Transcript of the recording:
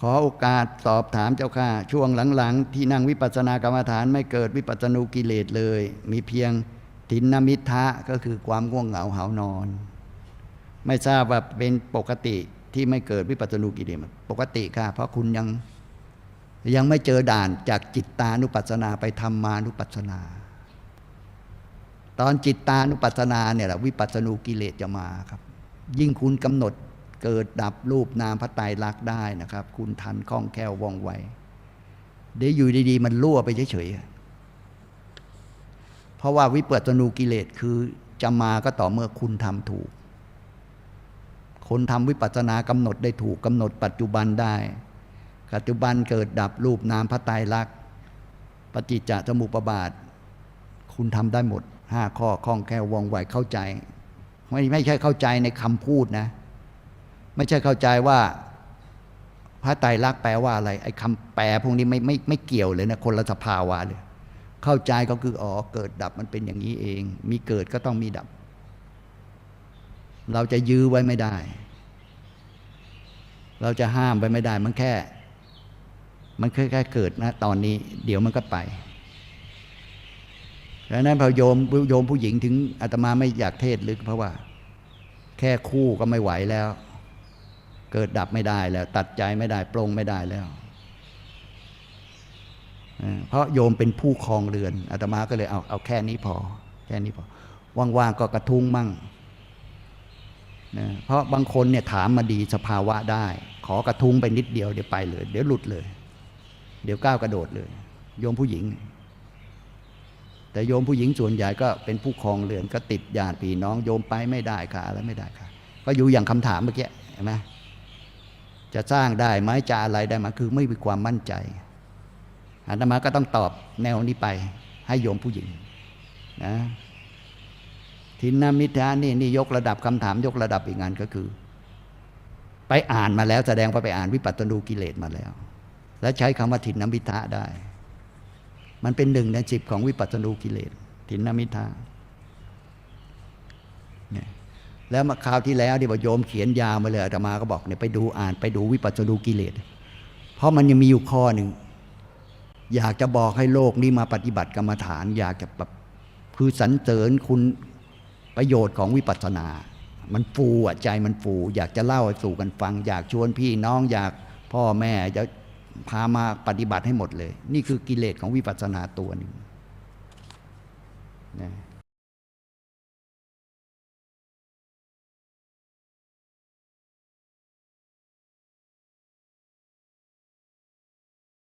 ขอโอกาสสอบถามเจ้าค่ะ ช่วงหลังๆ ที่นั่งวิปัสสนากรรมฐานไม่เกิดวิปัสสนูกิเลสเลย มีเพียงทินนมิทะก็คือความง่วงเหงาหานอน ไม่ทราบว่าเป็นปกติที่ไม่เกิดวิปัสสนูกิเลสปกติค่ะ เพราะคุณยังยังไม่เจอด่านจากจิตตานุปัสสนาไปธรรมานุปัสสนา ตอนจิตตานุปัสสนาเนี่ยแหละวิปัสสนูกิเลสจะมาครับ ยิ่งคุณกำหนด เกิดดับรูปนามพระไตรลักษณ์ได้นะครับ คุณทันคล่องแคล่วว่องไวเดี๋ยวอยู่ดีๆ มันรั่วไปเฉยๆเพราะว่าวิปัสสนูกิเลสคือจะมาก็ต่อเมื่อคุณทำถูก คนทำวิปัสสนากำหนดได้ถูกกำหนดปัจจุบันได้ ปัจจุบันเกิดดับรูปนามพระไตรลักษณ์ปฏิจจสมุปบาท คุณทำได้หมดห้าข้อคล่องแคล่วว่องไวเข้าใจ ไม่ไม่ใช่เข้าใจในคำพูดนะ ไม่ใช่เข้าใจว่าพระไตรลักษณ์แปลว่าอะไร ไอ้คำแปลพวกนี้ไม่ไม่ไม่เกี่ยวเลยนะคนละสภาวะเลย เข้าใจก็คืออ๋อเกิดดับมันเป็นอย่างนี้เอง มีเกิดก็ต้องมีดับ เราจะยื้อไว้ไม่ได้ เราจะห้ามไว้ไม่ได้ มันแค่ มันแค่แค่เกิดนะ ตอนนี้ เดี๋ยวมันก็ไปดังนั้นพอโยมโยมผู้หญิงถึงอาตมาไม่อยากเทศลึกเพราะว่า แค่คู่ก็ไม่ไหวแล้ว เกิดดับไม่ได้แล้ว ตัดใจไม่ได้ปรงไม่ได้แล้ว เพราะโยมเป็นผู้ครองเรือนอาตมาก็เลยเอาเอาแค่นี้พอ แค่นี้พอ ว่างๆก็กระทุ้งมั่งนะเพราะบางคนเนี่ยถามมาดีสภาวะได้ ขอกระทุ้งไปนิดเดียวเดี๋ยวไปเลย เดี๋ยวหลุดเลย เดี๋ยวก้าวกระโดดเลย โยมผู้หญิง แต่โยมผู้หญิงส่วนใหญ่ก็เป็นผู้ครองเรือนก็ติดญาติพี่น้องโยมไปไม่ได้ค่ะอะไรไม่ได้ค่ะ ก็อยู่อย่างคำถามเมื่อกี้เห็นไหม จะสร้างได้ไหมจะอะไรได้ไหมคือไม่มีความมั่นใจอาตมาก็ต้องตอบแนวนี้ไป ให้โยมผู้หญิงนะทินนามิทานี่นี่ยกระดับคำถามยกระดับอีกงานก็คือ ไปอ่านมาแล้วแสดงว่าไปอ่านวิปัตตนูกิเลสมาแล้ว และใช้คำว่าทินนามิทะได้ มันเป็นหนึ่งในสิบของวิปัสสนูกิเลสทินนามิทาเนี่ย แล้วมาคราวที่แล้วที่บอกโยมเขียนยาวมาเลยอาตมาก็บอกเนี่ยไปดูอ่านไปดูวิปัสสนูกิเลส เพราะมันยังมีอยู่ข้อหนึ่ง อยากจะบอกให้โลกนี้มาปฏิบัติกรรมฐาน อยากจะแบบคือสรรเสริญคุณประโยชน์ของวิปัสสนา มันฟูอะใจมันฟู อยากจะเล่าสู่กันฟัง อยากชวนพี่น้องอยากพ่อแม่จะพามาปฏิบัติให้หมดเลย นี่คือกิเลสของวิปัสสนาตัวหนึ่งนะ